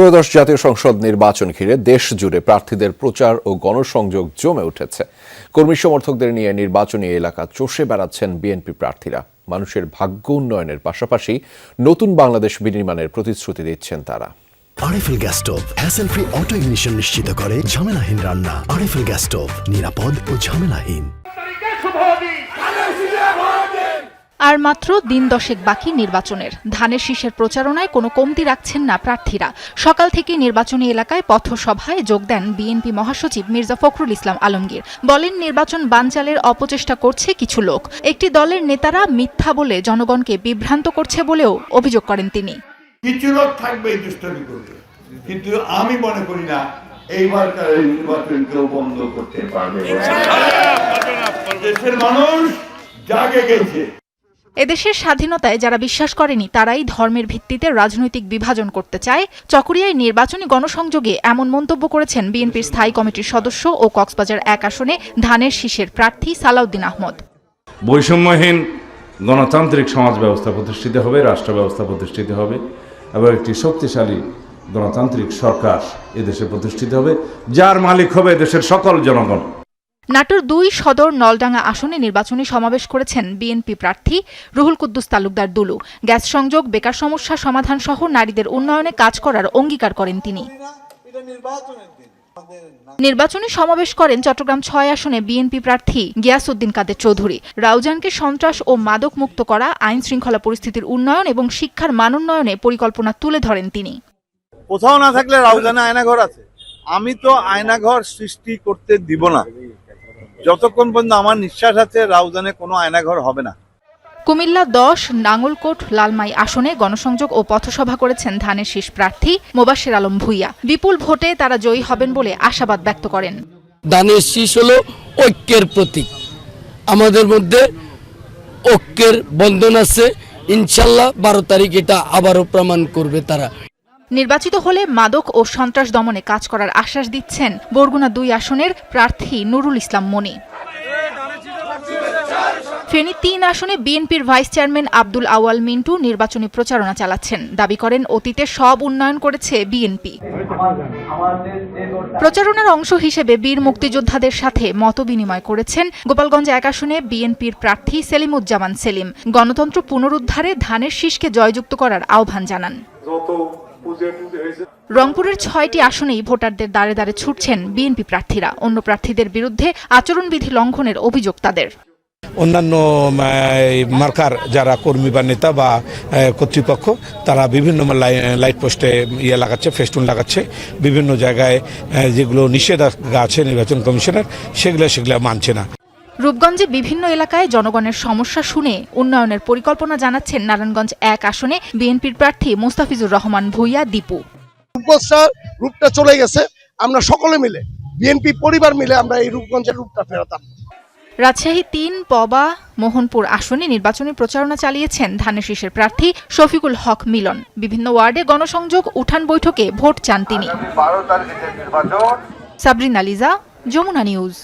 ত্রয়োদশ জাতীয় সংসদ নির্বাচন ঘিরে দেশ জুড়ে প্রার্থীদের প্রচার ও গণসংযোগ জমে উঠেছে। কর্মী সমর্থকদের নিয়ে নির্বাচনী এলাকা চষে বেড়াচ্ছেন বিএনপি প্রার্থীরা। মানুষের ভাগ্য উন্নয়নের পাশাপাশি নতুন বাংলাদেশ বিনির্মাণের প্রতিশ্রুতি দিচ্ছেন তারা। RFL gas stove hassle free auto ignition নিশ্চিত করে ঝামেলাহীন রান্না। আরএফএল গ্যাস স্টোভ নিরাপদ ও ঝামেলাহীন। আর মাত্র দিন দশেক বাকি নির্বাচনের। ধানের শীষের প্রচারণায় কোনো কমতি রাখছেন না প্রার্থীরা। সকাল থেকে নির্বাচনী এলাকায় পথসভায় যোগ দেন বিএনপি মহাসচিব মির্জা ফখরুল ইসলাম আলমগীর। বলেন নির্বাচন বানচালের অপচেষ্টা করছে কিছু লোক। একটি দলের নেতারা মিথ্যা বলে জনগণকে বিভ্রান্ত করছে বলেও অভিযোগ করেন তিনি। কিছু লোক থাকবে করবে। কিন্তু আমি মনে করি না এইবারকার এই নির্বাচন কেউ বন্ধ করতে পারবে। দেশের মানুষ জাগে গেছে। এদেশের স্বাধীনতায় যারা বিশ্বাস করেনি, তারাই ধর্মের ভিত্তিতে রাজনৈতিক বিভাজন করতে চায়। চকরিয়ায় নির্বাচনী গণসংযোগে এমন মন্তব্য করেছেন বিএনপির স্থায়ী কমিটির সদস্য ও কক্সবাজার এক আসনে ধানের শীষের প্রার্থী সালাউদ্দিন আহমদ। বৈষম্যহীন গণতান্ত্রিক সমাজ ব্যবস্থা প্রতিষ্ঠিত হবে, রাষ্ট্র ব্যবস্থা প্রতিষ্ঠিত হবে এবং একটি শক্তিশালী গণতান্ত্রিক সরকার এদেশে প্রতিষ্ঠিত হবে। যার মালিক হবে এদেশের সকল জনগণ। নাটোর দুই সদর নলডাঙ্গা আসনে নির্বাচনী সমাবেশ করেছেন বিএনপি প্রার্থী রুহুল কুদ্দুস তালুকদার দুলু। গ্যাস সংযোগ, বেকার সমস্যা সমাধান সহ নারীদের উন্নয়নে কাজ করার অঙ্গীকার করেন তিনি। নির্বাচনী সমাবেশ করেন চট্টগ্রাম ছয় আসনে বিএনপি প্রার্থী গিয়াসউদ্দিন কাদের চৌধুরী। রাউজানকে সন্ত্রাস ও মাদক মুক্ত করা, আইন শৃঙ্খলা পরিস্থিতির উন্নয়ন এবং শিক্ষার মান উন্নয়নে পরিকল্পনা তুলে ধরেন তিনি। কোথাও না থাকলে রাউজানে আয়নাঘর আছে। আমি তো আয়নাঘর সৃষ্টি করতে দিব না। যতক্ষণ পর্যন্ত আমার নিঃশ্বাস আছে রাউজানে কোনো আয়নাঘর হবে না। কুমিল্লা দশ নাঙ্গলকোট লালমাই আসনে গণসংযোগ ও পথসভা করেছেন ধানের শীষ প্রার্থী মোবাশ্বের আলম ভুইয়া। বিপুল ভোটে তারা জয়ী হবেন বলে আশাবাদ ব্যক্ত করেন। দানের শীষ হলো ঐক্যের প্রতীক। আমাদের মধ্যে ঐক্যের বন্ধন আছে। ইনশাল্লাহ বারো তারিখ এটা আবারও প্রমাণ করবে তারা। নির্বাচিত হলে মাদক ও সন্ত্রাস দমনে কাজ করার আশ্বাস দিচ্ছেন বরগুনা দুই আসনের প্রার্থী নুরুল ইসলাম মনি। ফেনী তিন আসনে বিএনপির ভাইস চেয়ারম্যান আব্দুল আওয়াল মিন্টু নির্বাচনী প্রচারণা চালাচ্ছেন। দাবি করেন, অতীতে সব উন্নয়ন করেছে বিএনপি। প্রচারণার অংশ হিসেবে বীর মুক্তিযোদ্ধাদের সাথে মতবিনিময় করেছেন গোপালগঞ্জ এক আসনে বিএনপির প্রার্থী সেলিমুজ্জামান সেলিম। গণতন্ত্র পুনরুদ্ধারে ধানের শীষকে জয়যুক্ত করার আহ্বান জানান। রংপুরের ছয়টি আসনেই ভোটারদের দাঁড়ে দাঁড়ে ছুটছেন বিএনপি প্রার্থীরা। অন্য প্রার্থীদের বিরুদ্ধে আচরণবিধি লঙ্ঘনের অভিযোগ তাদের। অন্যান্য মার্কার যারা কর্মী বা নেতা বা কর্তৃপক্ষ, তারা বিভিন্ন লাই- লাইট পোস্টে ইয়ে লাগাচ্ছে, ফেস্টুন লাগাচ্ছে। বিভিন্ন জায়গায় যেগুলো নিষেধাজ্ঞা আছে, নির্বাচন কমিশনের, সেগুলো সেগুলো মানছে না। রূপগঞ্জে বিভিন্ন এলাকায় জনগণের সমস্যা শুনে উন্নয়নের পরিকল্পনা জানাচ্ছেন নারায়ণগঞ্জ এক আসনে বিএনপির প্রার্থী মোস্তাফিজুর রহমান ভুইয়া দীপু। রূপগঞ্জটার রূপটা চলে গেছে। আমরা সকলে মিলে বিএনপি পরিবার মিলে আমরা এই রূপগঞ্জের রূপটা ফেরত আনব। রাজশাহী তিন পবা মোহনপুর আসনে নির্বাচনী প্রচারণা চালিয়েছেন ধানের শীষের প্রার্থী শফিকুল হক মিলন। বিভিন্ন ওয়ার্ডে গণসংযোগ উঠান বৈঠকে ভোট চান তিনি। সাবরিন আলিজা যমুনা নিউজ।